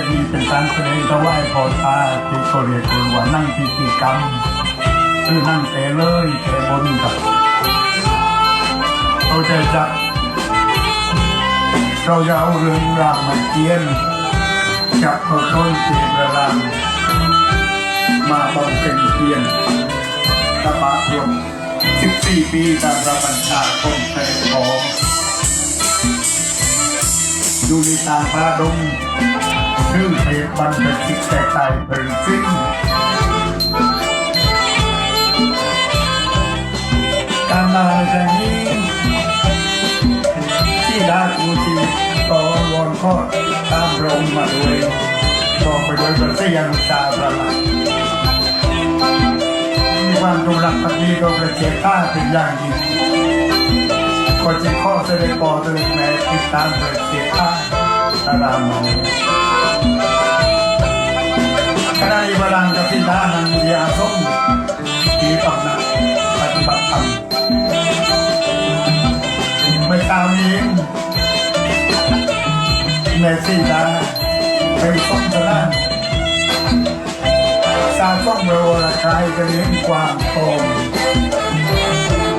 จะมีเป็นการแสดงถวายพอชาที่เขาเรียกว่านั่งพิธีกรรมคือนั่งเตะเลยเตะบนกับเขาจะจัดเราจะเอาเรื่องรามเกียนจับตัวต้นเสียงรามมาบำเพ็ญเพียรตบะยม14ปีตามรับบัญชาคงใช้ของดูในตาพระดง ชื่อเทพบันเป็นจิตแต่ใจเป็นสิ้นการมาในนี้ที่ดาคูจีต่อวอนข้อตามพรงมาด้วยต่อไปด้วยพระเสียงชาประหลาดมีความจงรักภักดีต่อประเทศชาติเป็นอย่างยิ่งก็จะข้อเสด็จปอเสด็จแม่ติดตามเปิดเสียข้าตารามมองข้า ลังกับพิธานันยาส้มที่ปำนักปฏิบัติธรรมไม่ตามนี้แม่สีดาไปส้มตะลานสาส้มเบลระคายกระเลี้ยงความโตม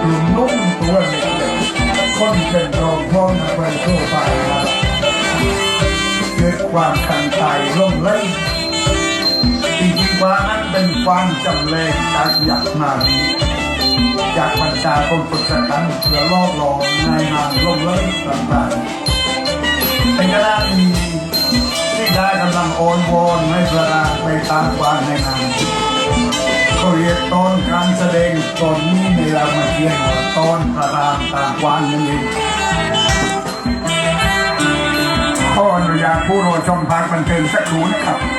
หนุ่มนุ่มตัวเล็กๆคนเป็นรองพ่อมาไปทั่วไปมาเกิดความขันใจล่มเล่ยจริงๆว่านั้นเป็นความจำเลงจากยักมาดีจากบัญชาคนฝึกสตันเพื่อล่อหลอกนายนางล่มเล่ยต่างๆเป็นกระดานที่ได้กำลังโอนวอนให้ประดาไปตามความในงานเขาเรียกตอนการแสดงตอนนี้ในรามเกียรติ์ว่าตอนพระรามตามวานนั่นเอง ออนุญาตผู้รอชมพักบันเทิงสักครู่นะครับ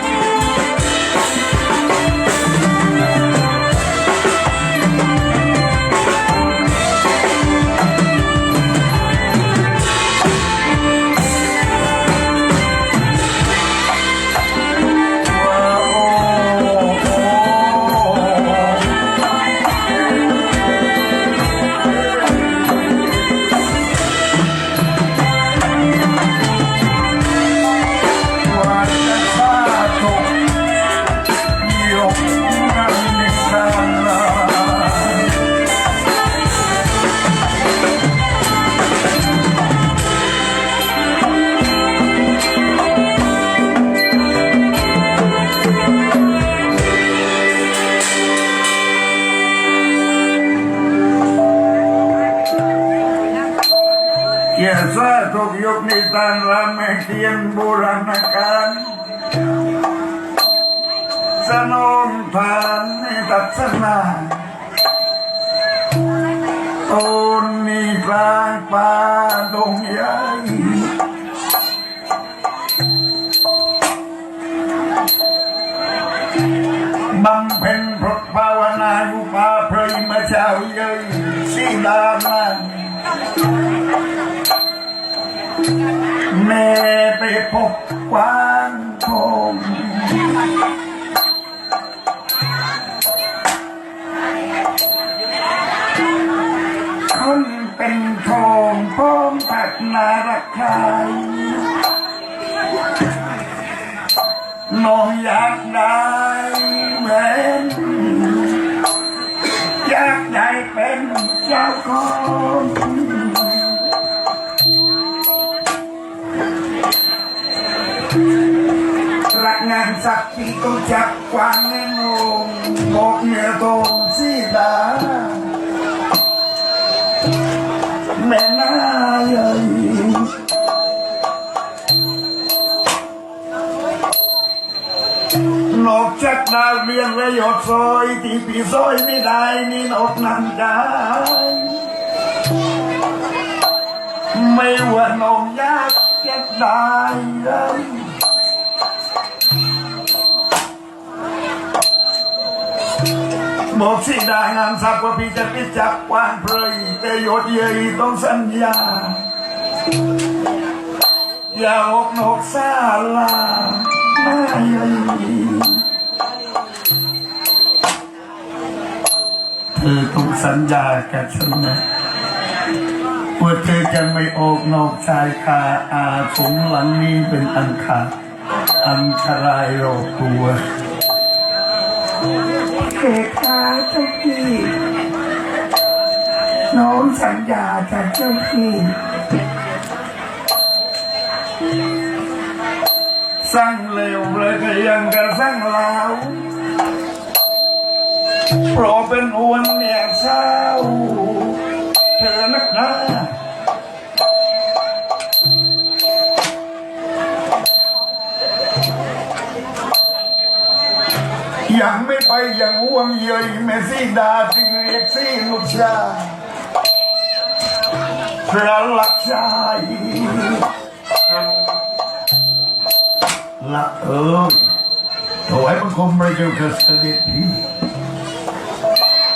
กียรติซาทุกยุคนิทานรามเกียรติโบราณการสนองทานในตัศนาตนมีกลางป่าดงใหญ่บำเพ็ญพรตภาวนาอยู่ป่าเพลยมาเช้าเย้ยสีดามัน แม่ไปพบกวางทองคนเป็นทองพร้อมตัดนารักใครน้องอยากได้เหมือนอยากได้เป็นเจ้าของ รักงานสักที่ต้องจับกวางแน่นงบอกเมียตรงสีดาแม่น่าใหญ่นอกจากดาวเรียงและหยดซอยที่ปีซอยไม่ได้นี่นอกนั้นได้ ไม่ว่าน้องยากจะได้เลย บอกสิดางานทรัพย์ว่าพี่จะไปจับวางเพลยแต่โยดเยยต้องสัญญา อย่าออกนอกซาลาไม่เธอต้องสัญญากับฉันนะว่าเธอจะไม่ออกนอกชายคาอาสงหลังนี้เป็นอันขาดอันตรายรอบตัว เขตาเจ้าพี่น้องสัญญาจากเจ้าพี่ สร้างเร็วเลยก็ยังกระสร้างลาวเพราะเป็นอวนเนี่ยเศร้า ไม่ไปยังห่วงเยยเมซี่ดาจึงเรียกซี่ลูกชายพระลักชายละเอ้ยถวายบังคมพระเจ้าค่ะเสด็จพี่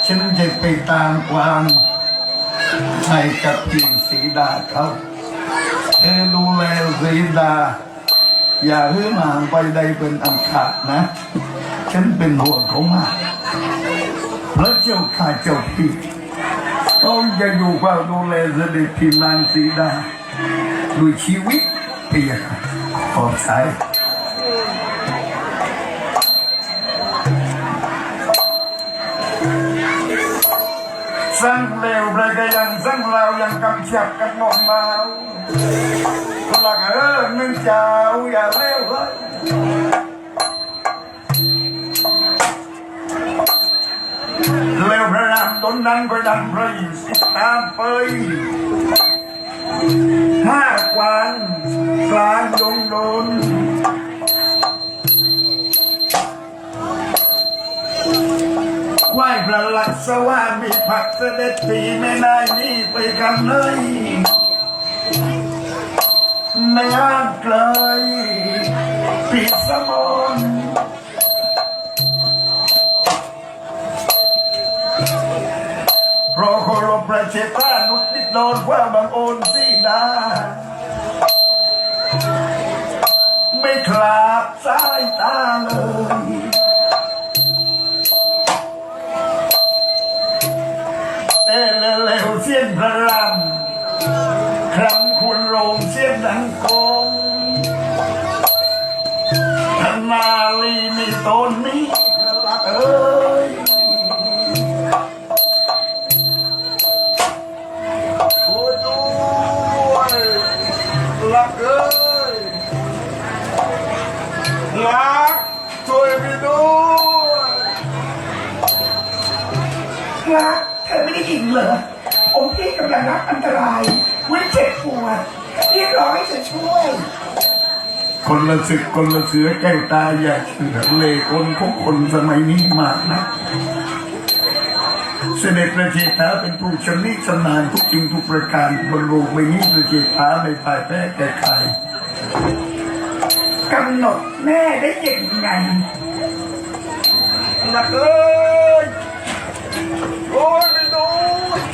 ฉันจะไปตามความให้กับจิงสีดาเขาเธอดูแลสีดา อย่าเฮือห่างไปใดเป็นอันขาดนะ ฉันเป็นห่วงเขามากพระเจ้าข้าเจ้าพี่ต้องจะอยู่เฝ้าดูแลเสด็จพี่นางสีดาด้วยชีวิตเพียงขอบใจสร้างเร็วเลยก็ยังสร้างเรายังกำชับกันหมดมาหลักเออหนึ่งเจ้าอย่าเร็วเลย เร็วพระรามตนนั้นก็ดันพระอิศตามไปห้ากวันกลางดงดนไหวพระลักษวามีผักเสด็จปีไม่ได้นี่ไปกันเลยไม่อ้างไกลปิดสมอง พราะคารพพระเชตานุษย์นิดโดนว่าบังโอนสีดาไม่คลาบสายตาเลยแต่เร็วเสียนพระรามครั้งคุณโรงเสียนดังกงธนาลีนี่ตนนี้พระลักเอ้ย ลักช่วยพี่ด้วยพระเธอไม่ได้ยินเหรอองค์พี่กำลังรับอันตรายวิ่งเจ็บปวดเรียกร้องให้เธอช่วย คนละศึกคนละเสือแก้วตาอยากเสือเลคนพวกคนสมัยนี้มากนะ เสด็จพระเจตาเป็นผู้ชำนิชำนาญทุกสิ่งทุกประการบนโลกใบนี้พระเจตาไม่พ่ายแพ้แก่ใคร กำหนดแม่ได้ยังไงนักเอ้ยโอ้ยไม่ดู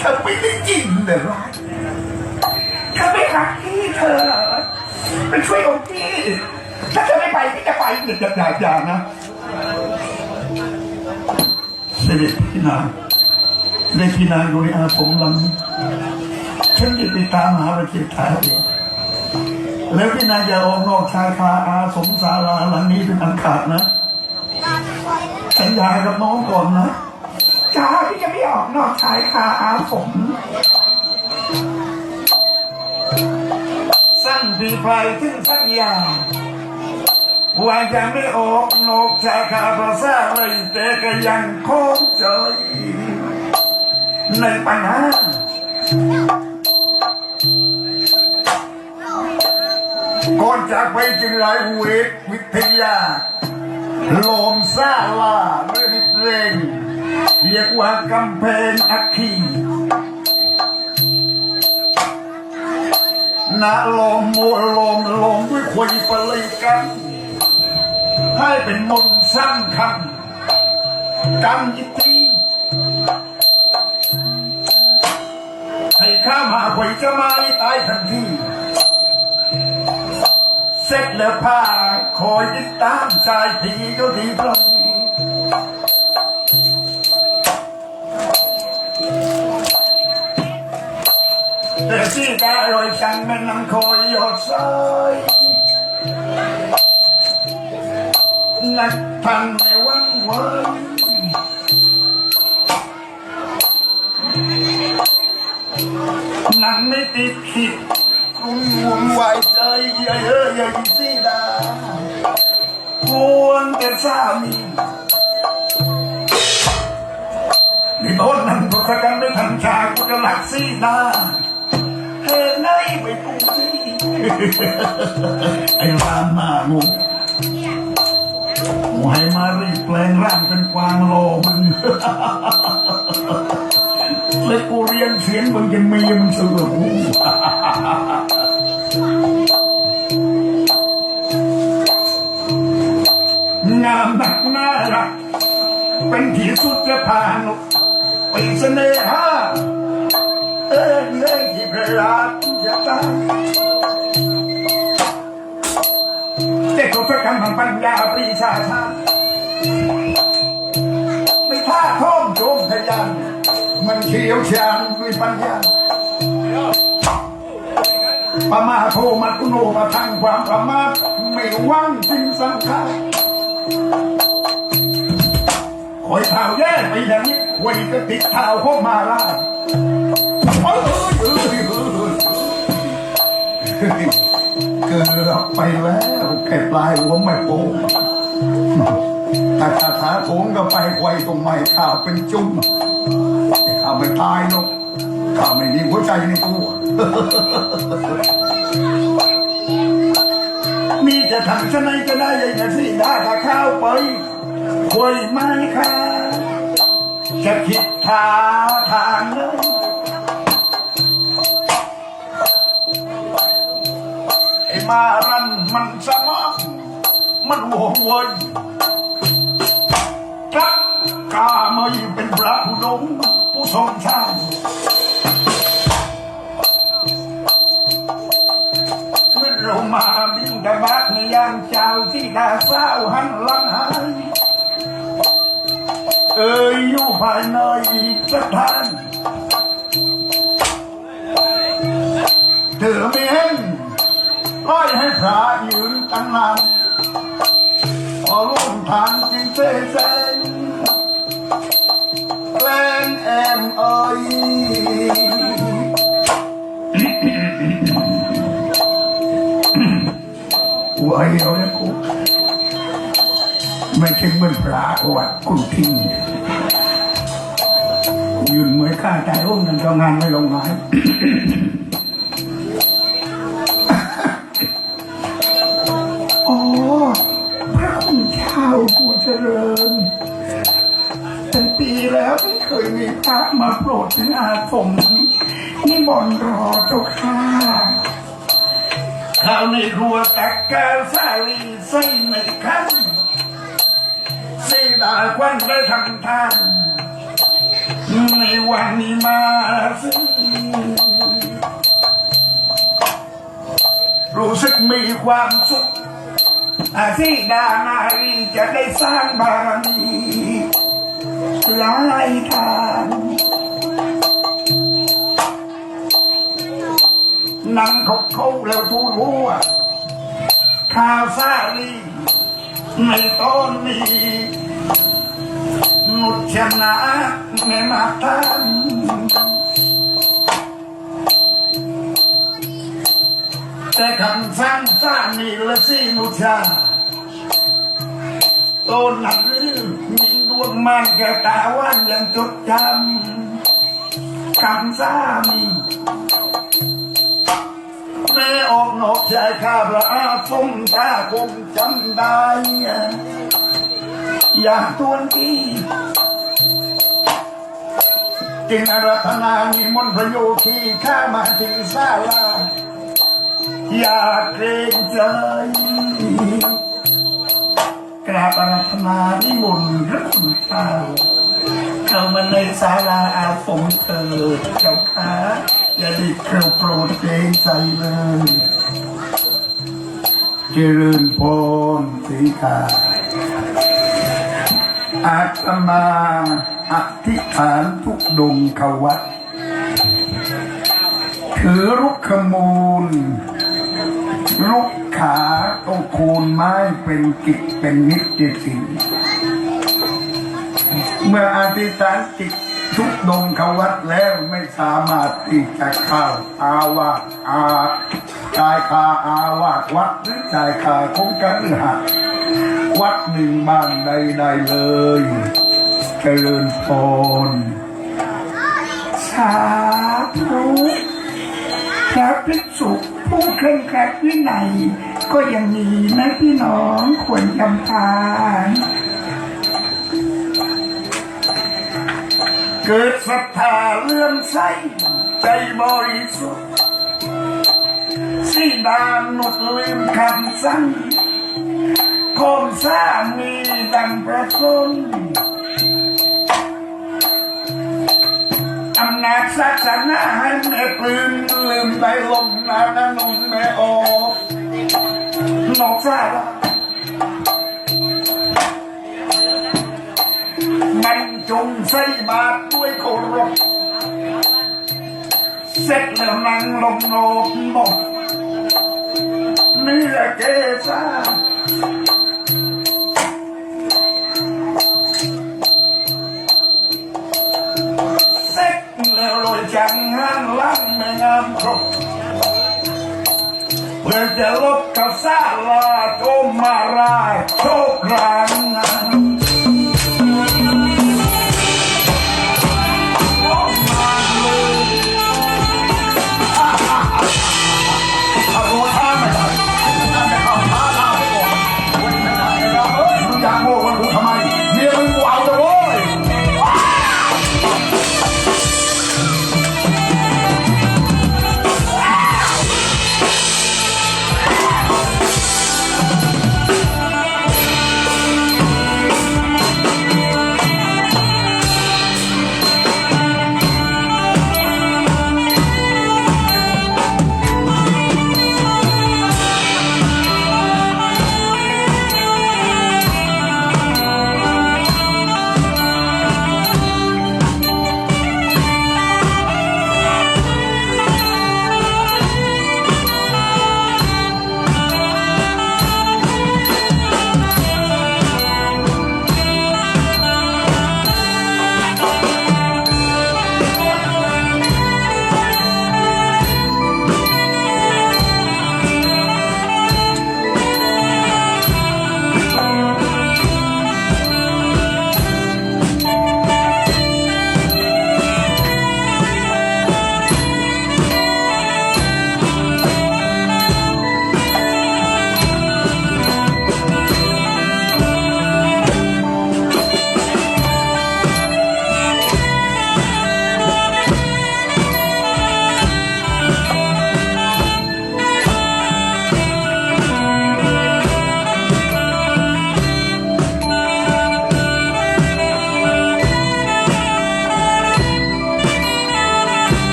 ฉันไม่ได้ยินเลยว่าเธอไม่รักพี่เธอเหรอไปช่วยองค์พี่ถ้าเธอไม่ไปพี่จะไปอย่าอย่าอย่านะเสด็จพี่นางเสด็จพี่นางโดยอาสมลำฉันจะไปตามหาพระเจตาเอง แล้วพี่นายอย่าออกนอกชายคาอาสมศาลาหลังนี้เป็นอันขาดนะ สัญญากับน้องก่อนนะจ้าพี่จะไม่ออกนอกชายคาอาผมสั่งพี่ไพรถึงสัญญาว่าจะไม่ออกนอกชายคาภาษาเลยแต่ก็ยังคงใจในปัญหา ก่อนจากไปจึงไรเวทวิทยาโลมซาลาเรื่องเพลงเรียกว่ากำแพงอัคคีนาลมมัวลมลมด้วยควยปะเลยกัน ให้เป็นมนสร้างคำกันยิตีให้ข้ามาควยจะมาตายทันที เสร็จแล้วพาคอยติดตามชายผีก็ดีพลอยแต่ที่ได้รอยชังม่นนำคอยหยดซ้ายนักทันในวันเว้ยนังไม่ติดขิด ไหวใจเยอะเยอะเยอะสิดาควงแต่สามีนี่ต้นนั้นก็กระกันไม่ทันชากูจะหลักสีดาเฮ้ยไหนไปกูสิไอ้รามหน้างูหมูให้มารีบแปลงร่างเป็นกวางโลมึง เลยกูเรียนเสียงมึงยังมีมึงเสือหูงามนักน่ารัก เป็นที่สุดจะผ่านไปเสน่หาเอ้ยเอ้ยที่พระราชจะตาเด็กเขาช่วยกันทำปัญญาปรีชาชาไม่ท่าท่องโจมทะยาน มันเขียวชาญด้วยปัญญาประมาโทมัตุโนมาทางความประมาทไม่ว่างสิ่งสังขารคอยเท้าแย่ไปอย่างนี้ควยก็ติดเท้าเข้ามาล่าเอ้ยเอ้ยเอ้ยเอ้ยเกือบไปแล้วแค่ปลายหัวไม่โป้งแต่คาถาโถงก็ไปไวตรงไม่ข้าวเป็นจุ่ม ข้าไม่ตายหรอกข้าไม่มีหัวใจในตัวมีจะทำชะไหนก็ได้ยังไงสิได้ถ้าข้าวไปควยไม่ค่าจะคิดทาทางเลยไอ้มารันมันสมองมันหัวเวยครับกาไม่เป็นพระผู้ดง ผู้ทรงชาติเมื่อเรามาบินดาบัตในยามเจ้าที่ดาเศร้าหันหลังหายเอยอยู่ภายในสถานเธอไม่เห็นร้อยให้พระยืนตั้งนานพอร่วมทางจึงเสแสงเอ้ ยกูไอ้เราเนี่ยกูไม่ใช่เหมือนพระวัดคุณทิ้งยืนเหมือนข้าใจโอ้นั่นก็งานไม่ลงไม้อ๋ เคยมีพระมาโปรดถึงอาสมนี่บอนรอเจ้าค่ะข้าวในครัวตักกาสาลีใส่ในคันใส่ดาควันได้ทำทานในวันนี้มาสิรู้สึกมีความสุขอาทิดานารีจะได้สร้างบารมี หลายทางนั่งเขาเขาแล้วทูลหัวข้าวสาลีในต้นนี้นุชนะแม่มาทานแต่คำสั่งสร้างนี่ละสินุชาต้นนักรือมี ดวงมันแก่ตาวันยังจดจำคำสามีแม่ออกนอกชายข้าพระอาสมตาคงจำได้ อย่างตวนที่จึงอารัธนานิมนต์พระโยคีข้ามาที่ศาลาอย่าเกรงใจ ราบอารัธนานิมนต์พระคุณเจ้าเข้ามาในศาลาอาสมเถิดเจ้าค่ะอย่าไดิเครวโปรดเกรงใจเลย เจริญพรสีกาอาตมาอธิษฐานทุกดงขวัดถือรุกขมูล รุกขาต้องคูณไม้เป็นกิจเป็นนิจสินเมื่ออธิษฐานจิตทุกดงเขาวัดแล้วไม่สามารถที่จะเข้าอาวาสอาจายคาอาวาสวัดหรือจายคาคงกันหักวัดหนึ่งบ้านใดๆเลยเจริญพรสาธุพระภิกษุ ผู้เคร่งครัดวินัยก็ยังมีนะพี่น้องควรจำทานเกิดศรัทธาเลื่อมใสใจบริสุทธิ์สีดานหนุดลืมคำสั่งคมสามีดังประสงค์ำนาจศาสนาให้แม่ปลืมลืมได้ลงนาดนุนแม่ออนอกสารามันจงใส่บาตรด้วยเคารพเสร็จแล้วนั่งลงโนบหมดเนื้อเกษา จังหันหลังไม่งามครบเพื่อจะลบกับซาลาโจมมารายโชคราง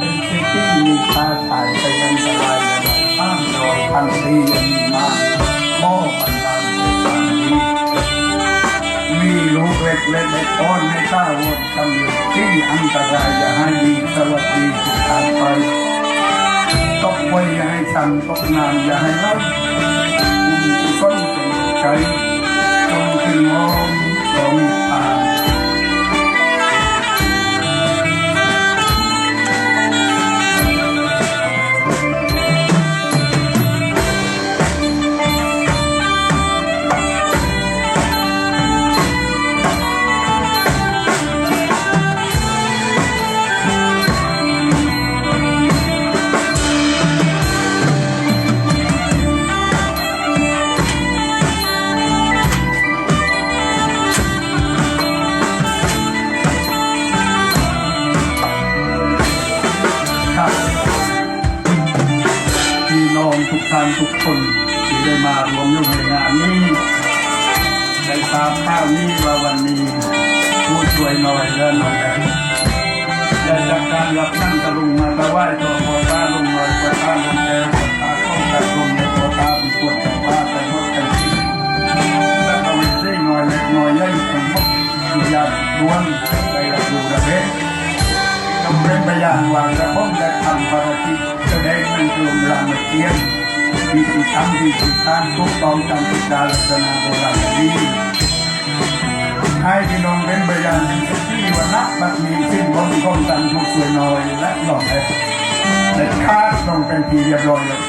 ที่มีตาถ่ายไปยังสลายข้านนอนพันธียังมีมากมอบันดาลในวันนี้มีลูกเล็กเล็กเล็กอ่อนในข้าวนกำอยู่ที่อันตรายอย่าให้มีสวัสดีสุขทางไปตกไว้อย่าให้ชันตกนานอย่าให้รับบุญกุศลจงใจจงขึ้นมองจงผ่า วนไปรับรู้ระเบิดต้องเป็นพยานว่าจะพ้องจะทำภารกิจแสดงในกลุ่มรามเกียรติที่ที่ทำที่ที่การทุกตองตามติดามลักษณะโบราณดีให้พี่น้องเป็นพยานที่วันนักบัดนี้สิ้นบนของตันทุกส่วนน้อยและหลอกแอบแต่คาดต้องเป็นทีเรียบร้อยแล้ว